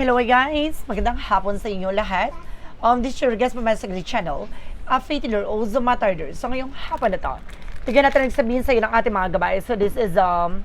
Hello guys! Magandang hapon sa inyo lahat. Um, this is your guest from Sagli Channel, a Faith Healer, also Matarder. So ngayong hapon na to, tignan natin nagsabihin sa iyo ng ating mga gabay. So this is um,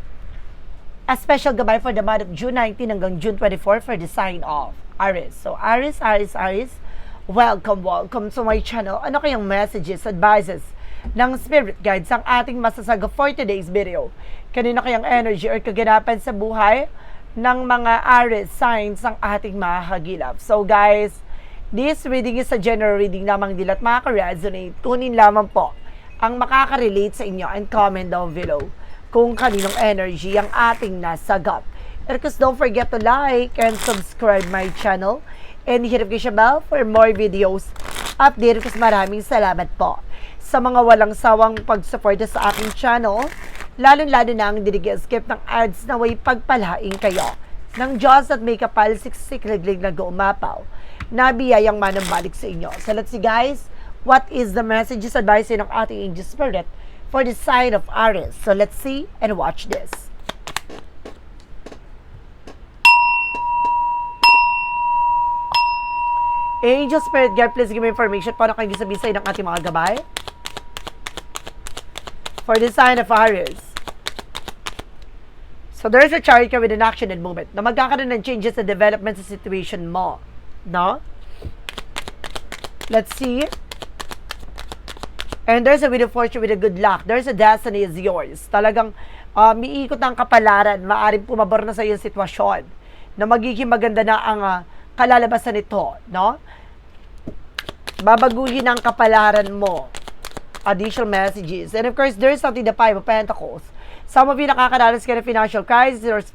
a special gabay for the month of June 19 hanggang June 24 for the sign of Aries. So Aries, Aries, Aries, welcome, welcome to my channel. Ano kayang messages, advices ng spirit guides ang ating masasaga for today's video? Kanino kayang energy or kaganapan sa buhay ng mga Aries signs ang ating mahagilap? So guys, this reading is a general reading lamang din at makaka-resonate. Kunin lamang po ang makaka-relate sa inyo and comment down below kung kaninong energy ang ating nasagap. And don't forget to like and subscribe my channel and hit notification bell for more videos update kasi maraming salamat po sa mga walang sawang pagsuporta sa aking channel, lalong-lalo na ang skip ng ads na way pagpalaing kayo ng Diyos at may kapal siksik-liglig na gumapaw na biyayang manambalik sa inyo. So let's see guys, what is the messages advice ng ating angel spirit for the sign of Aries. So let's see and watch this. Angel Spirit Guide, please give me information paano kayo sabihin sa ng ating mga gabay. For the sign of Aries. So there's a chariot with an action and movement na magkakaroon ng changes sa development sa situation mo. No? Let's see. And there's a wheel of fortune with a good luck. There's a destiny is yours. Talagang uh, miikot ang kapalaran. Maaring pumabor na sa iyong sitwasyon na magiging maganda na ang uh, kalalabasan nito. No? Babaguhin ang kapalaran mo. Additional messages. And of course, there's something the Five of Pentacles. Some of you nakakaranas ka ng financial crisis or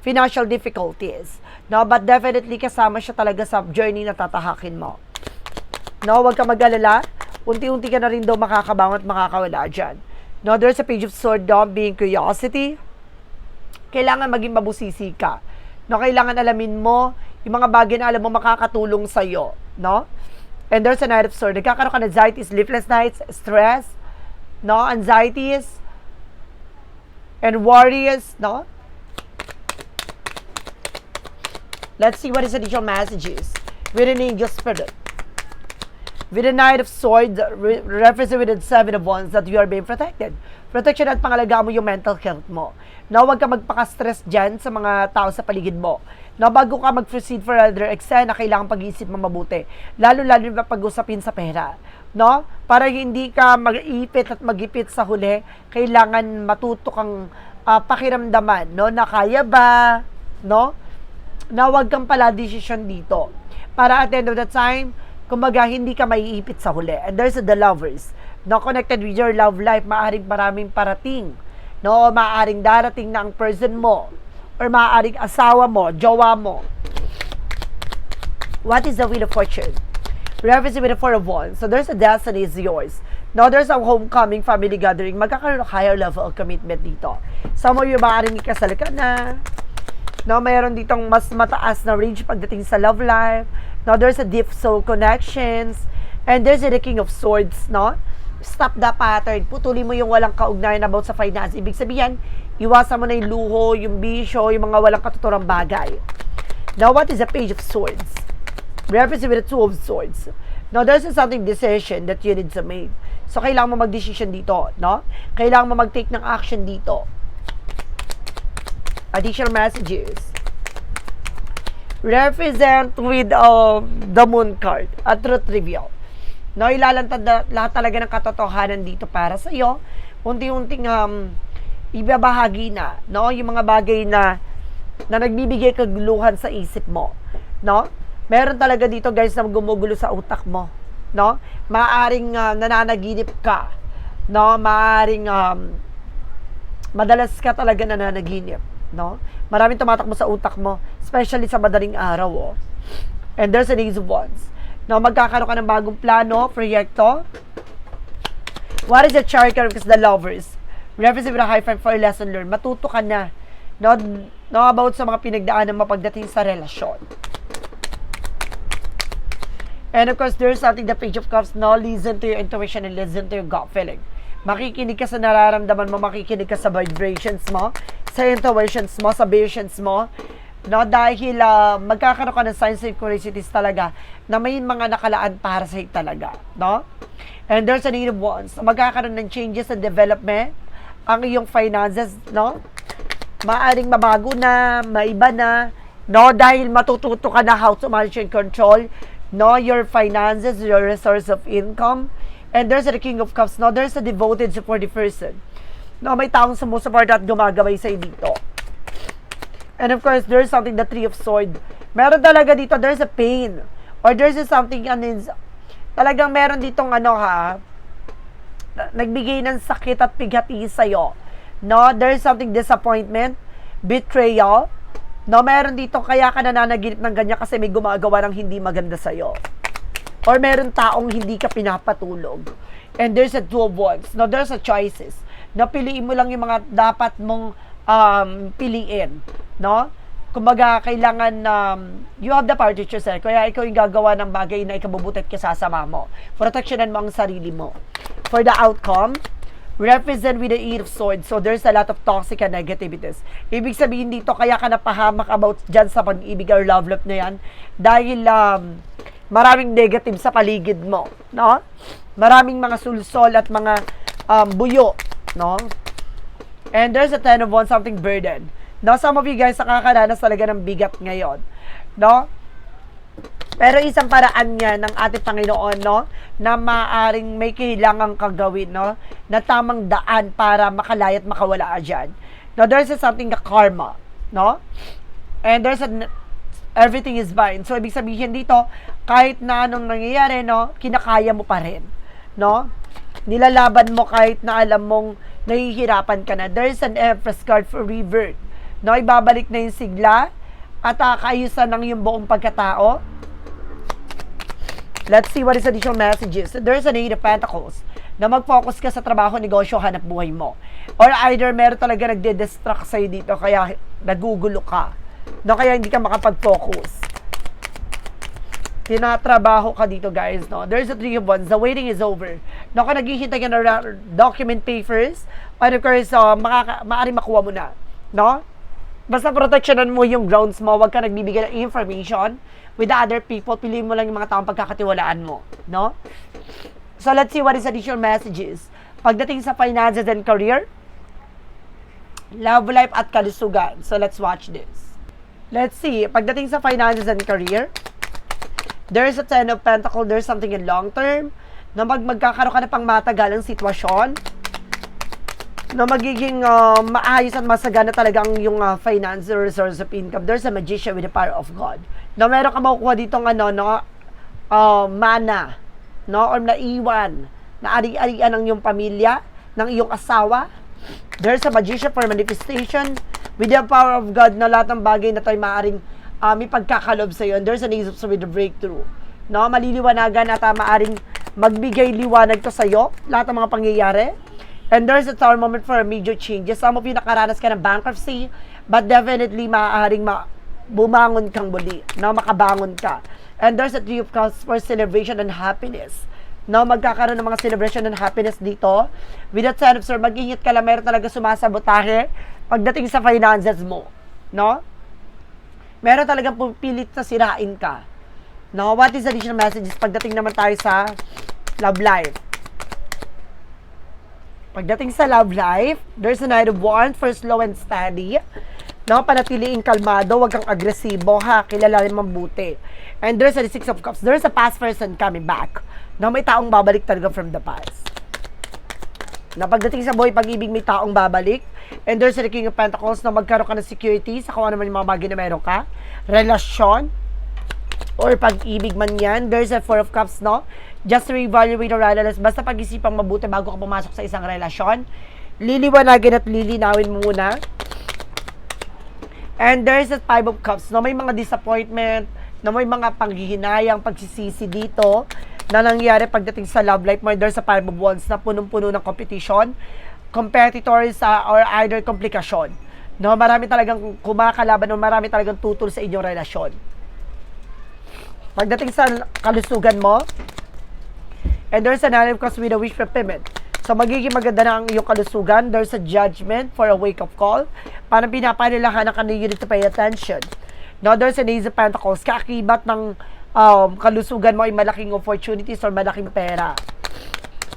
financial difficulties. No, but definitely kasama siya talaga sa journey na tatahakin mo. No, huwag ka mag-alala. Unti-unti ka na rin daw makakabangon at makakawala dyan. No, there's a page of sword down being curiosity. Kailangan maging mabusisi ka. No, kailangan alamin mo yung mga bagay na alam mo makakatulong sa'yo. No? And there's a night of sword. Nagkakaroon ka ng anxiety, sleepless nights, stress, no? Anxieties, and worries, no? Let's see what is additional messages with an angel spirit. With a knight of swords, re- represented seven of wands that you are being protected. Protection at pangalaga mo yung mental health mo. Na huwag ka magpaka-stress dyan sa mga tao sa paligid mo. Na bago ka mag-proceed for other eksena, kailangan pag-iisip mo mabuti. Lalo-lalo na pag-usapin sa pera. No? Para hindi ka mag-ipit at magipit sa huli, kailangan matuto kang uh, pakiramdaman, no? Na kaya ba, no? Na huwag kang pala decision dito. Para at the end of the time, kumbaga hindi ka maiipit sa huli. And there's the lovers. No, connected with your love life, maaring maraming parating. No, maaring darating na ang person mo or maaring asawa mo, jowa mo. What is the wheel of fortune? Reference with the four of wands. So there's a destiny is yours. No, there's a homecoming family gathering. Magkakaroon ng higher level of commitment dito. Some of you maaaring ikasal ka na. No, mayroon ditong mas mataas na range pagdating sa love life. No, there's a deep soul connections. And there's a the king of swords, no? Stop the pattern. Putuli mo yung walang kaugnayan about sa finance. Ibig sabihin, iwasan mo na yung luho, yung bisyo, yung mga walang katuturang bagay. Now, what is a page of swords? Reference with the two of swords. Now, there's a something decision that you need to make. So, kailangan mo mag-decision dito, no? Kailangan mo mag-take ng action dito. Additional messages. Represent with uh, the moon card, a truth reveal. No, ilalantad na, lahat talaga ng katotohanan dito para sa iyo. Unti-unting um, ibabahagi na, no? Yung mga bagay na na nagbibigay kaguluhan sa isip mo, no? Meron talaga dito guys na gumugulo sa utak mo, no? Maaring uh, nananaginip ka, no? Maaring um, madalas ka talaga nananaginip, no? Maraming tumatakbo sa utak mo, especially sa madaling araw, oh. And there's an ace of wands. No, magkakaroon ka ng bagong plano, proyekto. What is the chart card? Because the lovers. Represent with a high five for a lesson learned. Matuto ka na. No, no about sa mga pinagdaanan mo pagdating sa relasyon. And of course, there's something the page of cups. No, listen to your intuition and listen to your gut feeling. Makikinig ka sa nararamdaman mo, makikinig ka sa vibrations mo, sa intuitions mo, sa visions mo. No, dahil ah, magkakaroon ka ng signs and synchronicities talaga na may mga nakalaan para sa talaga, no? And there's a need of. Magkakaroon ng changes and development ang iyong finances, no? Maaring mabago na, maiba na, no? Dahil matututo ka na how to manage and control, no? Your finances, your resource of income. And there's a King of Cups, no? There's a devoted supportive person. No, may taong sumusuporta at gumagabay sa'yo dito. And of course, there's something, the Three of Sword. Meron talaga dito, there's a pain. Or there's a something, ano, talagang meron ditong ano ha, nagbigay ng sakit at pighati sa'yo. No, there's something disappointment, betrayal. No, meron dito kaya ka nananaginip ng ganyan kasi may gumagawa ng hindi maganda sa'yo. Or meron taong hindi ka pinapatulog. And there's a two of. No, there's a choices. No, piliin mo lang yung mga dapat mong um, piliin. No? Kumbaga, kailangan um, you have the power to choose. eh. Kaya ikaw yung gagawa ng bagay na ikabubutit ka sasama mo. Protectionan mo ang sarili mo. For the outcome, represent with the Eight of Swords. So, there's a lot of toxic and negativities. Ibig sabihin dito, kaya ka napahamak about dyan sa pag-ibig or love life na yan. Dahil um, maraming negative sa paligid mo. No? Maraming mga sulsol at mga um, buyo. No? And there's a ten of one, something burden. No, some of you guys nakakaranas talaga ng bigat ngayon. No? Pero isang paraan niya ng ating Panginoon, no, na maaring may kailangang kagawin, no, na tamang daan para makalaya at makawala ka dyan. No, there's a something na karma, no? And there's a, everything is fine. So, ibig sabihin dito, kahit na anong nangyayari, no, kinakaya mo pa rin, no? Nilalaban mo kahit na alam mong nahihirapan ka na. There's an Empress card for revert. No, ibabalik na yung sigla at kaayusan ng yung buong pagkatao. Let's see what is additional messages. There's an Eight of Pentacles na mag-focus ka sa trabaho, negosyo, hanap buhay mo. Or either meron talaga nagde-distract sa'yo dito kaya nagugulo ka. No, kaya hindi ka makapag-focus. Tinatrabaho ka dito guys, no? There's a three of wands. The waiting is over. No, kung naghihintay ka ng document papers, and of course, uh, makaka- maaari makuha mo na. No? Basta protectionan mo yung grounds mo, huwag ka nagbibigay ng information with the other people, piliin mo lang yung mga taong pagkakatiwalaan mo, no? So let's see what is additional messages. Pagdating sa finances and career, love life at kalusugan. So let's watch this. Let's see, pagdating sa finances and career, there's a ten of pentacle, there's something in long term, na mag magkakaroon ka na pang matagalang sitwasyon, na magiging uh, maayos at masagana talaga ang yung uh, finance or source of income. There's a magician with the power of God. Na meron ka makukuha dito ng ano, no, uh, mana, no, or naiwan, na ari-arian ng iyong pamilya, ng iyong asawa. There's a magician for manifestation with the power of God na lahat ng bagay na tayo maaaring uh, may pagkakalob sa iyo. And there's an Swords with the breakthrough. No, maliliwanagan at uh, maaring magbigay liwanag to sa iyo, lahat ng mga pangyayari. And there's a tower moment for major changes. Some of you nakaranas ka ng bankruptcy, but definitely maaaring ma bumangon kang muli, na makabangon ka. And there's a three of cups for celebration and happiness. No, magkakaroon ng mga celebration and happiness dito. With that said, sir, mag-ingat ka lang, meron talaga sumasabotahe pagdating sa finances mo. No? Meron talagang pupilit na sirain ka. No, what is additional messages pagdating naman tayo sa love life? Pagdating sa love life, there's a night of wands for slow and steady. No, panatiliing kalmado, wag kang agresibo ha, kilalanin mabuti. And there's a six of cups. There's a past person coming back. No, may taong babalik talaga from the past. Na pagdating sa buhay pag-ibig, may taong babalik. And there's a king of pentacles na magkaroon ka ng security sa kung ano man yung mga bagay na meron ka. Relasyon, or pag-ibig man yan, there's a four of cups, no? Just to evaluate or analyze, basta pag-isipang mabuti bago ka pumasok sa isang relasyon, liliwanagin at lilinawin mo muna. And there's a five of cups, no? May mga disappointment, na may mga panghihinayang, pagsisisi dito, na nangyari pagdating sa love life mo. There's a five of wands na punong-puno ng competition, competitors, uh, or either komplikasyon. No, marami talagang kumakalaban, no, marami talagang tutol sa inyong relasyon. Pagdating sa kalusugan mo, and there's an animal cause with a wish fulfillment. So, magiging maganda na ang iyong kalusugan. There's a judgment for a wake-up call. Parang pinapanilahan na need to pay attention. No, there's an Ace of Pentacles. Kaakibat ng um, kalusugan mo ay malaking opportunities or malaking pera.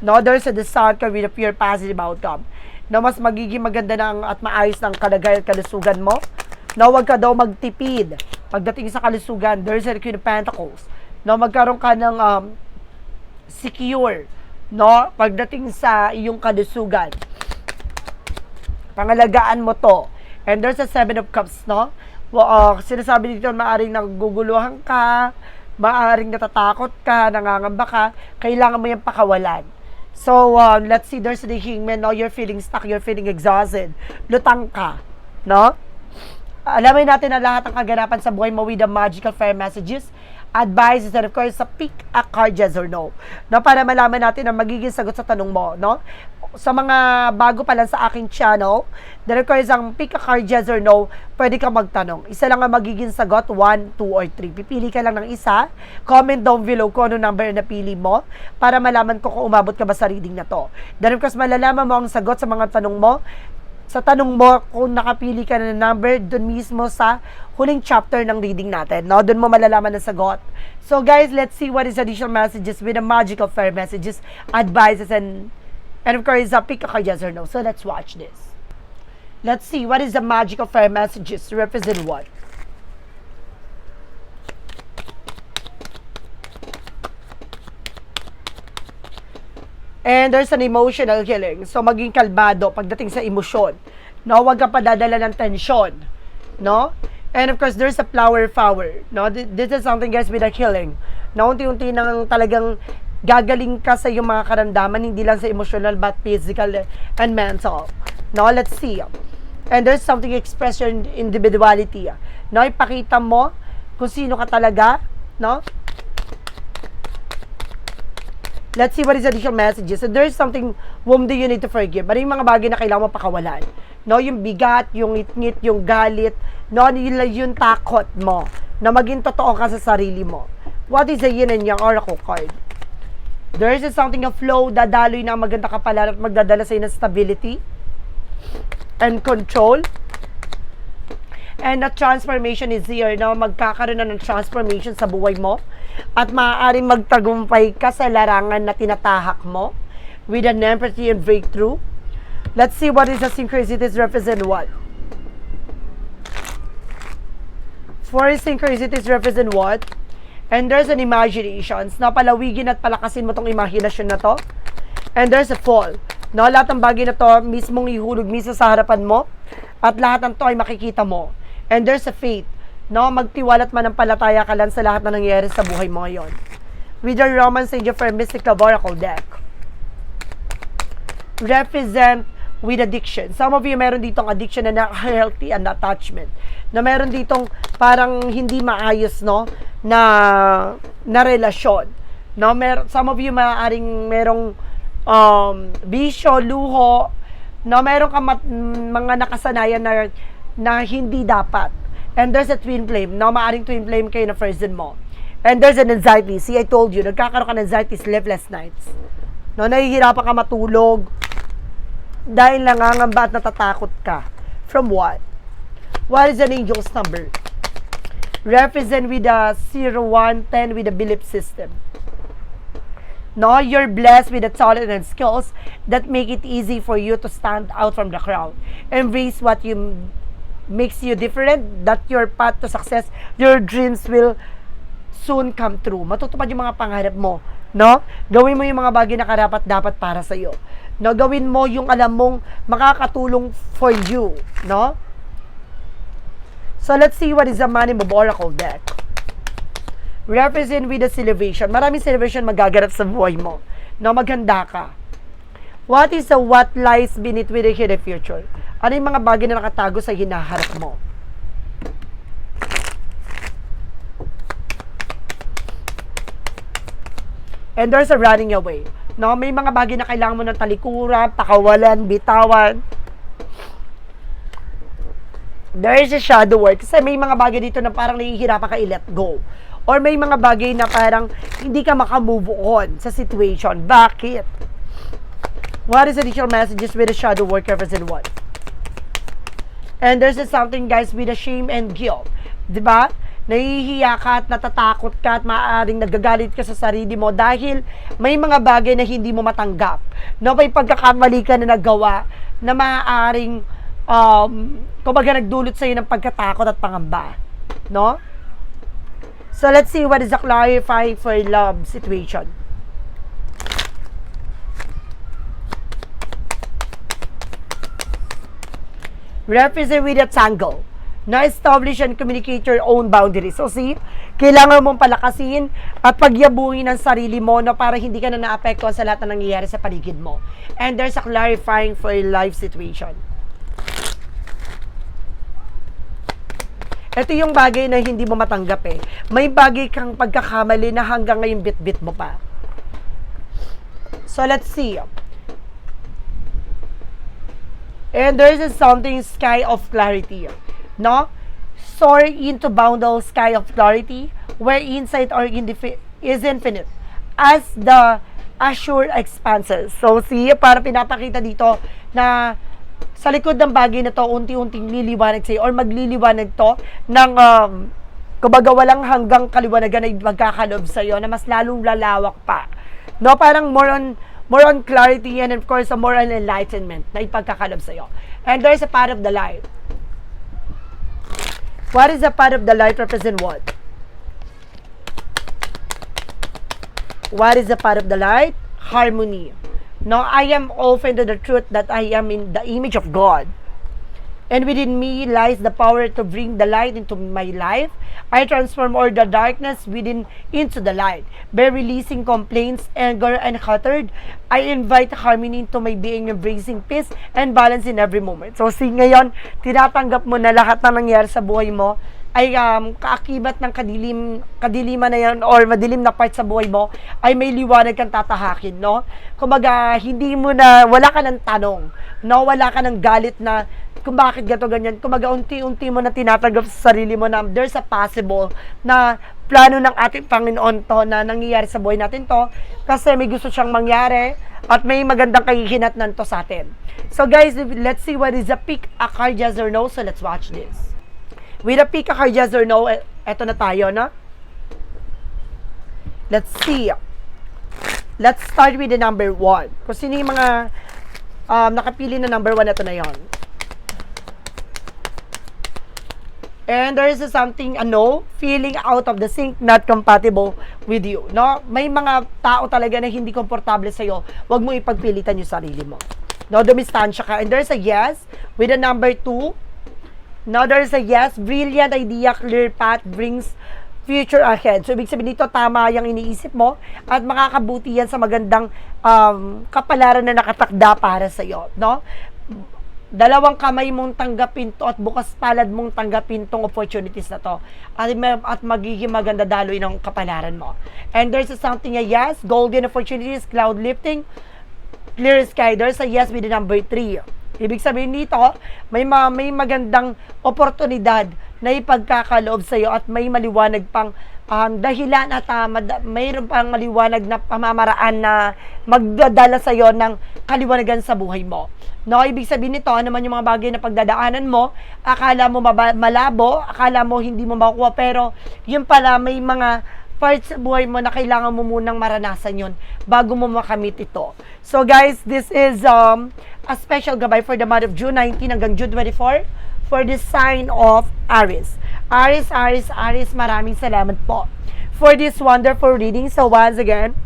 No, there's a the sun with a pure positive outcome. No, mas magiging maganda ng at maayos ng kalagayan at kalusugan mo. No, wag ka daw magtipid. Pagdating sa kalusugan, there's a Queen of Pentacles. No, magkaroon ka ng um, secure. No, pagdating sa iyong kalusugan. Pangalagaan mo to. And there's a Seven of Cups, no? Well, uh, sinasabi dito, maaring naguguluhan ka, maaring natatakot ka, nangangamba ka, kailangan mo yung pakawalan. So, uh, let's see, there's the hangman, no? You're feeling stuck, you're feeling exhausted. Lutang ka, no? Alamin natin na lahat ng kaganapan sa buhay mo with the magical fire messages, advices, and of course, sa pick a card, yes or no. No, para malaman natin ang magiging sagot sa tanong mo, no? Sa mga bago pa lang sa aking channel, then of course, ang pick a card, yes or no, pwede ka magtanong. Isa lang ang magiging sagot, 1, 2, or 3. Pipili ka lang ng isa. Comment down below kung ano number na napili mo para malaman ko kung umabot ka ba sa reading na to. Then of course, malalaman mo ang sagot sa mga tanong mo sa tanong mo kung nakapili ka na ng number doon mismo sa huling chapter ng reading natin. No? Doon mo malalaman ang sagot. So guys, let's see what is additional messages with the magical fair messages, advices, and and of course, uh, pick a yes or no. So let's watch this. Let's see what is the magical fair messages represent what. And there's an emotional healing. So, maging kalbado pagdating sa emosyon. No, huwag ka padadala ng tensyon. No? And of course, there's a flower power. No? Th- This is something guys with a healing. No, unti-unti nang talagang gagaling ka sa iyong mga karamdaman, hindi lang sa emotional but physical and mental. No, let's see. And there's something express your individuality. No, ipakita mo kung sino ka talaga, no? Let's see what is additional messages. So there's something whom do you need to forgive. Ano yung mga bagay na kailangan mo pakawalan? No, yung bigat, yung ngit-ngit, yung galit, no, yung, yung takot mo na maging totoo ka sa sarili mo. What is the yin and yang oracle card? There is something of flow, dadaloy na maganda kapalan at magdadala sa ng stability and control. And the transformation is here, no? Magkakaroon na ng transformation sa buhay mo. At maaaring magtagumpay ka sa larangan na tinatahak mo with an empathy and breakthrough. Let's see what is the synchronicities represent what. Four synchronicities represent what? And there's an imaginations na palawigin at palakasin mo tong imahinasyon na to. And there's a fall. No, lahat ng bagay na to mismong ihulog mismo sa harapan mo at lahat ng to ay makikita mo. And there's a faith. No, magtiwala at manampalataya ka lang sa lahat na nangyayari sa buhay mo ngayon. With your Romance Angel for Mystic Love Oracle deck. Represent with addiction. Some of you meron ditong addiction na healthy and attachment. Na meron ditong parang hindi maayos, no? Na, na relasyon. No? Mer some of you maaaring merong um, bisyo, luho, no? Meron ka mat- mga nakasanayan na, na hindi dapat. And there's a twin flame. No? Maaring twin flame kayo na person mo. And there's an anxiety. See, I told you, nagkakaroon ka ng anxiety, sleepless nights. No, nahihirapan ka matulog, dahil nangangamba at natatakot ka. From what? What is an angel's number? Represent with a 0, 1, 10 with a belief system. No, you're blessed with the talent and skills that make it easy for you to stand out from the crowd. Embrace what you makes you different, that your path to success, your dreams will soon come true. Matutupad yung mga pangarap mo, no? Gawin mo yung mga bagay na karapat dapat para sa iyo. No, gawin mo yung alam mong makakatulong for you, no? So let's see what is the Money Move Oracle deck. Represent with the celebration. Maraming celebration magaganap sa buhay mo. No, maghanda ka. What is the what lies beneath with the future? Ano yung mga bagay na nakatago sa hinaharap mo? And there's a running away. No, may mga bagay na kailangan mo ng talikuran, pakawalan, bitawan. There is a shadow work. Kasi may mga bagay dito na parang nahihirapan ka i-let go. Or may mga bagay na parang hindi ka makamove on sa situation. Bakit? What is additional messages with the shadow work represent what? And there's a something guys with a shame and guilt. 'di ba? Nahihiya ka at natatakot ka at maaaring nagagalit ka sa sarili mo dahil may mga bagay na hindi mo matanggap. No, may pagkakamali ka na nagawa na maaaring um, kumbaga nagdulot sa iyo ng pagkatakot at pangamba. No? So let's see what is the clarifying for love situation. Represent with a tangle na-establish and communicate your own boundaries. So see, kailangan mong palakasin at pagyabuhin ang sarili mo na para hindi ka na naapektuhan sa lahat na nangyayari sa paligid mo. And there's a clarifying for your life situation. Ito yung bagay na hindi mo matanggap eh. May bagay kang pagkakamali na hanggang ngayon bit-bit mo pa. So let's see. And there is something sky of clarity. No? Soar into boundless sky of clarity where insight or indifi- is infinite as the assured expanses. So, see, para pinapakita dito na sa likod ng bagay na to, unti-unting liliwanag sa'yo or magliliwanag to ng um, kumbaga walang hanggang kaliwanagan na magkakalob sa'yo na mas lalong lalawak pa. No, parang more on more on clarity and of course more on enlightenment na ipagkakalob sa'yo. And there's a part of the light. What is the part of the light represent what? What is the part of the light? Harmony. No, I am open to the truth that I am in the image of God. And within me lies the power to bring the light into my life. I transform all the darkness within into the light. By releasing complaints, anger, and hatred, I invite harmony into my being, embracing peace and balance in every moment. So, see, ngayon, tinatanggap mo na lahat na nangyari sa buhay mo ay um, kaakibat ng kadilim, kadiliman na yan or madilim na part sa buhay mo ay may liwanag kang tatahakin, no? Kumbaga, hindi mo na, wala ka ng tanong, no? Wala ka ng galit na kung bakit gato ganyan. Kumbaga, unti-unti mo na tinatanggap sa sarili mo na there's a possible na plano ng ating Panginoon to na nangyayari sa buhay natin to kasi may gusto siyang mangyari at may magandang kahihinatnan to sa atin. So guys, let's see what is the pick a card yes or no. So let's watch this. With a pick a card yes or no, e- eto na tayo, no? Let's see. Let's start with the number one. Kung sino yung mga um, nakapili na number one, ito na yon. And there is something, ano, feeling out of the sync, not compatible with you. No? May mga tao talaga na hindi komportable sa'yo. Huwag mo ipagpilitan yung sarili mo. No, dumistansya ka. And there's a yes with a number two. No, there's a yes. Brilliant idea, clear path brings future ahead. So, ibig sabihin dito, tama yung iniisip mo at makakabuti yan sa magandang um, kapalaran na nakatakda para sa iyo. No? Dalawang kamay mong tanggapin to at bukas palad mong tanggapin tong opportunities na to. At, at magiging maganda daloy ng kapalaran mo. And there's something a yes, golden opportunities, cloud lifting, clear sky. There's a yes with the number 3. Ibig sabihin dito, may, ma- may magandang oportunidad na ipagkakaloob sa iyo at may maliwanag pang um, dahilan at uh, mad- mayroon pang maliwanag na pamamaraan na magdadala sa iyo ng kaliwanagan sa buhay mo. No, ibig sabihin nito, ano man yung mga bagay na pagdadaanan mo, akala mo malabo, akala mo hindi mo makukuha, pero yun pala may mga parts sa buhay mo na kailangan mo munang maranasan yon bago mo makamit ito. So guys, this is um, a special gabay for the month of June 19 hanggang June 24 for the sign of Aries. Aries, Aries, Aries, maraming salamat po for this wonderful reading. So once again,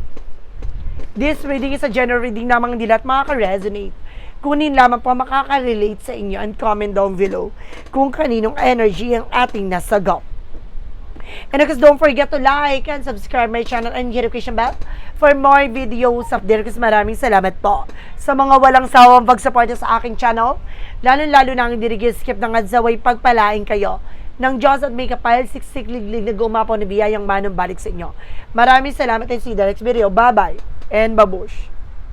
this reading is a general reading namang hindi lahat makaka-resonate. Kunin lamang po makaka-relate sa inyo and comment down below kung kaninong energy ang ating nasagap. And of course, don't forget to like and subscribe my channel and hit notification bell for more videos update. Kasi maraming salamat po sa mga walang sawang pag-support sa aking channel. Lalo-lalo na ang dirigil skip ng adzaway pagpalain kayo ng Diyos at may kapal siksik liglig na gumapo na biyayang manong balik sa inyo. Maraming salamat and see you the next video. Bye-bye and babush.